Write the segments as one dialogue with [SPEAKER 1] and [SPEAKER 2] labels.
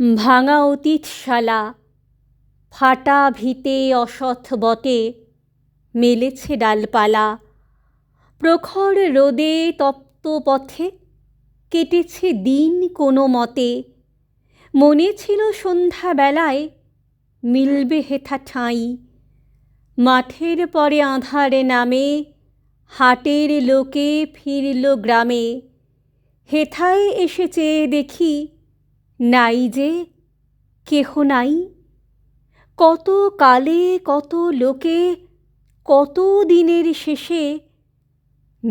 [SPEAKER 1] ভাঙা অতীতশালা ফাটা ভিতে অসথ বটে, মেলেছে ডালপালা। প্রখর রোদে তপ্ত পথে কেটেছে দিন কোনো মতে, মনে ছিল সন্ধ্যাবেলায় মিলবে হেথা ঠাঁই। মাঠের পরে আঁধার নামে, হাটের লোকে ফিরল গ্রামে। হেথায় এসে চেয়ে দেখি নাই যে কেহ নাই? কত কালে কত লোকে কত দিনের শেষে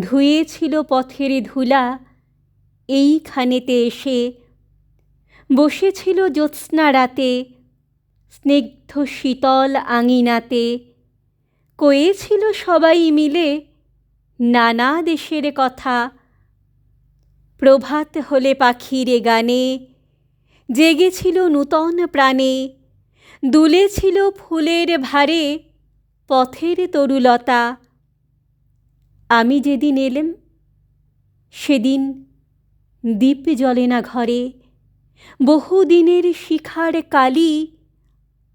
[SPEAKER 1] ধুয়েছিল পথের ধুলা এইখানেতে এসে। বসেছিল জ্যোৎস্না রাতে স্নিগ্ধ শীতল আঙিনাতে। কয়েছিল সবাই মিলে নানা দেশের কথা। প্রভাত হলে পাখির গানে জেগেছিল নূতন প্রাণে, দুলেছিল ফুলের ভারে পথের তরুলতা। আমি যেদিন এলেম, সেদিন দীপ জ্বলে না ঘরে। বহুদিনের শিখার কালি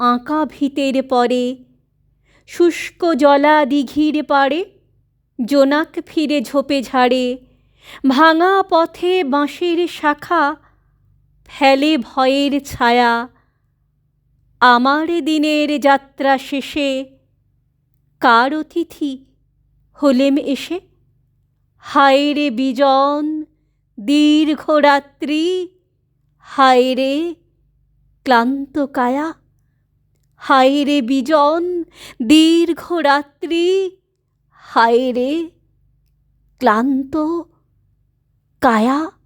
[SPEAKER 1] আঁকা ভিতের পরে, শুষ্ক জলা দিঘির পাড়ে জোনাক ফিরে ঝোপে ঝাড়ে, ভাঙা পথে বাঁশের শাখা ফেলে ভয়ের ছায়া। আমার দিনের যাত্রা শেষে কার অতিথি হলেম এসে? হায় রে বিজন দীর্ঘ রাত্রি হায় রে ক্লান্ত কায়া। হায় রে বিজন দীর্ঘ রাত্রি হায় রে ক্লান্ত কায়া।